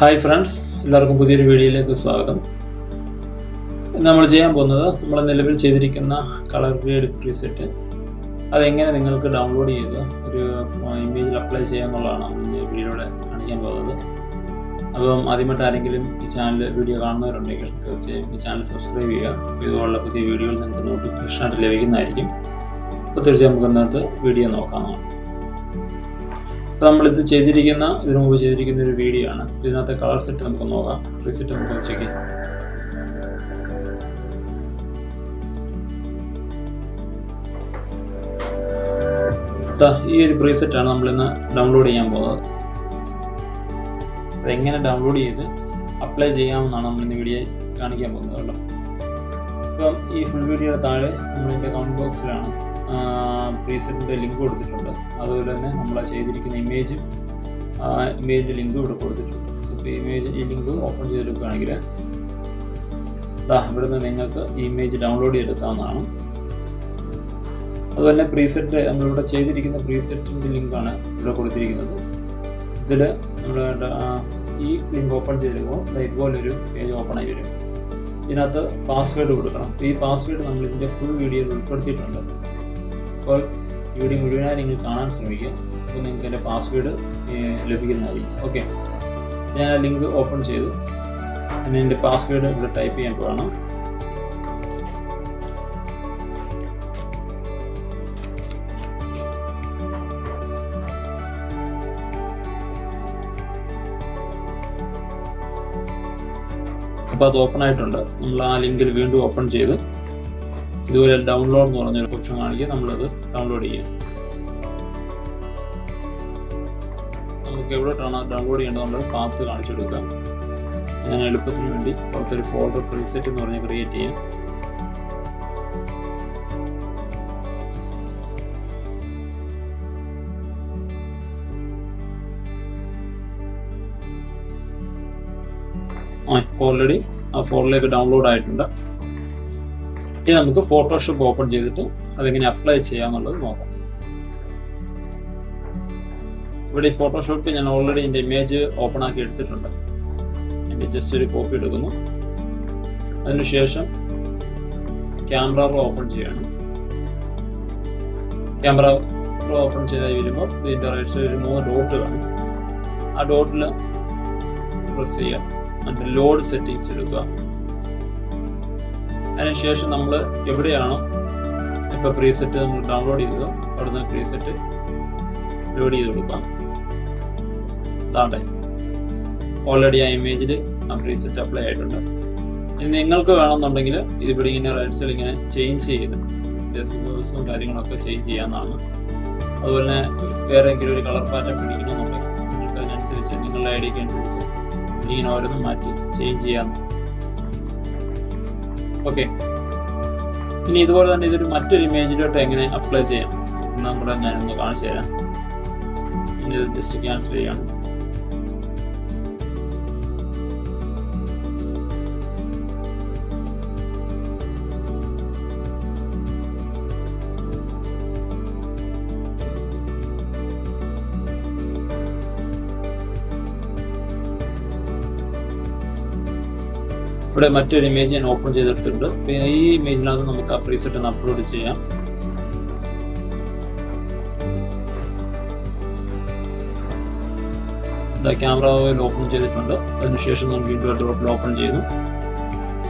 Hi friends എല്ലാവർക്കും പുതിയൊരു വീഡിയോയിലേക്ക് സ്വാഗതം. നമ്മൾ ചെയ്യാൻ പോകുന്നത് നമ്മൾ നിലവിൽ ചെയ്തിരിക്കുന്ന കളർ ഗ്രേഡ് പ്രീസെറ്റ് അതെങ്ങനെ നിങ്ങൾക്ക് ഡൗൺലോഡ് ചെയ്ത് ഒരു ഇമേജിൽ അപ്ലൈ ചെയ്യാമെന്നുള്ളതാണ് നമ്മൾ ഈ വീഡിയോയിലൂടെ കാണിക്കാൻ പോകുന്നത്. അപ്പം ആദ്യമായിട്ട് ആരെങ്കിലും ഈ ചാനൽ വീഡിയോ കാണുന്നവരുണ്ടെങ്കിൽ തീർച്ചയായും ഈ ചാനൽ സബ്സ്ക്രൈബ് ചെയ്യുക. ഇതുപോലുള്ള പുതിയ വീഡിയോകൾ നിങ്ങൾക്ക് നോട്ടിഫിക്കേഷൻ ആയിട്ട് ലഭിക്കുന്നതായിരിക്കും. അപ്പോൾ തീർച്ചയായും നമുക്ക് ഇന്നത്തെ വീഡിയോ നോക്കാവുന്നതാണ്. അപ്പോൾ നമ്മളിത് ചെയ്തിരിക്കുന്ന ഇതിനു മുമ്പ് ചെയ്തിരിക്കുന്ന ഒരു വീഡിയോ ആണ്. ഇതിനകത്തെ കളർ സെറ്റ് നമുക്ക് നോക്കാം. പ്രീസെറ്റ് നമുക്ക് ഉച്ചയ്ക്ക് ഈ ഒരു പ്രീസെറ്റ് ആണ് നമ്മളിന്ന് ഡൗൺലോഡ് ചെയ്യാൻ പോകുന്നത്. അതെങ്ങനെ ഡൗൺലോഡ് ചെയ്ത് അപ്ലൈ ചെയ്യാമെന്നാണ് നമ്മൾ ഇന്ന് വീഡിയോ കാണിക്കാൻ പോകുന്നത് കേട്ടോ. ഇപ്പം ഈ ഫുൾ വീഡിയോയുടെ താഴെ നമ്മളിതിന്റെ കമന്റ് ബോക്സിലാണ് പ്രീസെറ്റിന്റെ ലിങ്ക് കൊടുത്തിട്ടുണ്ട്. അതുപോലെ തന്നെ നമ്മൾ ചെയ്തിരിക്കുന്ന ഇമേജും ഇമേജിന്റെ ലിങ്കും ഇവിടെ കൊടുത്തിട്ടുണ്ട്. ഇപ്പോൾ ഇമേജ് ഈ ലിങ്ക് ഓപ്പൺ ചെയ്തെടുക്കുകയാണെങ്കിൽ ദാ ഇവിടുന്ന് നിങ്ങൾക്ക് ഇമേജ് ഡൗൺലോഡ് ചെയ്തെടുക്കാവുന്നതാണ്. അതുപോലെ പ്രീസെറ്റ് നമ്മളിവിടെ ചെയ്തിരിക്കുന്ന പ്രീസെറ്റിന്റെ ലിങ്കാണ് ഇവിടെ കൊടുത്തിരിക്കുന്നത്. ഇതിൽ നമ്മൾ ഈ ലിങ്ക് ഓപ്പൺ ചെയ്തിരിക്കുമ്പോൾ ഇതുപോലൊരു പേജ് ഓപ്പൺ ആയി വരും. ഇതിനകത്ത് പാസ്വേഡ് കൊടുക്കണം. ഈ പാസ്വേഡ് നമ്മൾ ഇതിന്റെ ഫുൾ വീഡിയോയിൽ ഉൾപ്പെടുത്തിയിട്ടുണ്ട്. അപ്പോൾ ഈ വീഡിയോ മുഴുവനായി നിങ്ങൾ കാണാൻ ശ്രമിക്കുക. അപ്പോൾ നിങ്ങൾക്ക് എന്റെ പാസ്വേഡ് ലഭിക്കുന്നതായിരിക്കും. ഓക്കെ ഞാൻ ആ ലിങ്ക് ഓപ്പൺ ചെയ്തു. ഞാൻ എന്റെ പാസ്വേഡ് ഇവിടെ ടൈപ്പ് ചെയ്യാൻ പോകണം അപ്പോൾ അത് ഓപ്പൺ ആയിട്ടുണ്ട്. നമ്മൾ ആ ലിങ്കിൽ വീണ്ടും ഓപ്പൺ ചെയ്ത് ഇതുപോലെ ഡൗൺലോഡ് എന്ന് പറഞ്ഞൊരു ഓപ്ഷൻ ആണെങ്കിൽ നമ്മളത് ഡൗൺലോഡ് ചെയ്യാം നമുക്ക് എവിടോട്ടാണ് ഡൗൺലോഡ് ചെയ്യേണ്ടത് നമ്മൾ പാത്ത് കാണിച്ചു കൊടുക്കാം. ഞാൻ എളുപ്പത്തിന് വേണ്ടി പുറത്തൊരു ഫോൾഡർ പ്രിസെറ്റ് എന്ന് പറഞ്ഞ് ക്രിയേറ്റ് ചെയ്യാം. ഓൾറെഡി ആ ഫോണിലേക്ക് ഡൗൺലോഡ് ആയിട്ടുണ്ട്. ഇനി നമുക്ക് ഫോട്ടോഷോപ്പ് ഓപ്പൺ ചെയ്തിട്ട് അതെങ്ങനെ അപ്ലൈ ചെയ്യാന്നുള്ളത് നോക്കാം. ഇവിടെ ഈ ഫോട്ടോഷോപ്പിൽ ഞാൻ ഓൾറെഡി എന്റെ ഇമേജ് ഓപ്പൺ ആക്കി എടുത്തിട്ടുണ്ട്. എന്റെ ജസ്റ്റ് ഒരു കോപ്പി എടുക്കുന്നു. അതിനുശേഷം ക്യാമറ റോ ഓപ്പൺ ചെയ്യണം. ക്യാമറ റോ ഓപ്പൺ ചെയ്തായി വരുമ്പോൾ ഇതിന്റെ റൈറ്റ് ഒരു മൂന്ന് ഡോട്ട് കാണും. ആ ഡോട്ടിൽ പ്രസ് ചെയ്യുക. അതിന്റെ ലോഡ് സെറ്റിങ്സ് എടുക്കുക. അതിനുശേഷം നമ്മൾ എവിടെയാണോ ഇപ്പോൾ പ്രീസെറ്റ് നമ്മൾ ഡൗൺലോഡ് ചെയ്തു അവിടുന്ന് പ്രീസെറ്റ് ലോഡ് ചെയ്ത് കൊടുക്കാം. അതാണ്ടെ ഓൾറെഡി ആ ഇമേജിൽ ആ പ്രീസെറ്റ് അപ്ലൈ ആയിട്ടുണ്ട്. ഇനി നിങ്ങൾക്ക് വേണമെന്നുണ്ടെങ്കിൽ ഇതിവിടെ ഇങ്ങനെ റൈറ്റ്സിൽ ഇങ്ങനെ ചേഞ്ച് ചെയ്ത് ദിവസവും കാര്യങ്ങളൊക്കെ ചേഞ്ച് ചെയ്യാവുന്നതാണ്. അതുപോലെ തന്നെ വേറെ എങ്കിലും ഒരു കളർ പാറ്റേൺ പിടിക്കണമെന്നുണ്ടെങ്കിൽ നിങ്ങൾക്ക് അതിനനുസരിച്ച് നിങ്ങളുടെ ഐഡിയക്ക് അനുസരിച്ച് ഇങ്ങനെ ഓരോന്നും മാറ്റി ചേഞ്ച് ചെയ്യാവുന്നതാണ്. ഓക്കെ ഇനി ഇതുപോലെ തന്നെ ഇതൊരു മറ്റൊരു ഇമേജിലോട്ട് എങ്ങനെ അപ്ലൈ ചെയ്യാം? എന്നും കൂടെ ഞാനൊന്ന് കാണിച്ചു തരാം. ഇനി ഇത് ജസ്റ്റ് ക്യാൻസൽ ചെയ്യണം ഇവിടെ മറ്റൊരു ഇമേജ് ഞാൻ ഓപ്പൺ ചെയ്തെടുത്തിട്ടുണ്ട് ഈ ഇമേജിനകത്ത് നമുക്ക് ആ പ്രീസെറ്റ് ഒന്ന് അപ്ലോഡ് ചെയ്യാം. ക്യാമറ ഓപ്പൺ ചെയ്തിട്ടുണ്ട്. അതിനുശേഷം നമ്മൾ വീണ്ടും ഡ്രോപ്പിൽ ഓപ്പൺ ചെയ്തു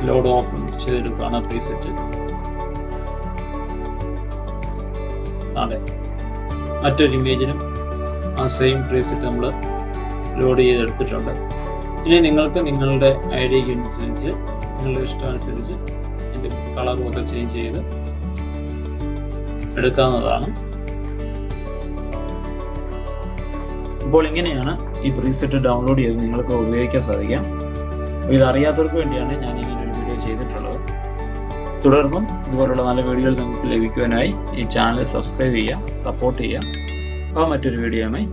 ലോഡ് ഓപ്പൺ ചെയ്തെടുക്കുകയാണ് പ്രീസെറ്റ് അതെ. മറ്റൊരു ഇമേജിനും ആ സെയിം പ്രീസെറ്റ് നമ്മൾ ലോഡ് ചെയ്തെടുത്തിട്ടുണ്ട്. ഇനി നിങ്ങൾക്ക് നിങ്ങളുടെ ഐഡിയക്ക് അനുസരിച്ച് നിങ്ങളുടെ ഇഷ്ടം അനുസരിച്ച് ഇതിന്റെ കളറും ഒക്കെ ചേഞ്ച് ചെയ്ത് എടുക്കാവുന്നതാണ്. ഇപ്പോൾ ഇങ്ങനെയാണ് ഈ പ്രീസെറ്റ് ഡൗൺലോഡ് ചെയ്ത് നിങ്ങൾക്ക് ഉപയോഗിക്കാൻ സാധിക്കാം. ഇത് അറിയാത്തവർക്ക് വേണ്ടിയാണ് ഞാൻ ഇങ്ങനെ ഒരു വീഡിയോ ചെയ്തിട്ടുള്ളത്. തുടർന്നും ഇതുപോലുള്ള നല്ല വീഡിയോകൾ നിങ്ങൾക്ക് ലഭിക്കുവാനായി ഈ ചാനൽ സബ്സ്ക്രൈബ് ചെയ്യുക സപ്പോർട്ട് ചെയ്യുക. അപ്പോൾ മറ്റൊരു വീഡിയോയുമായി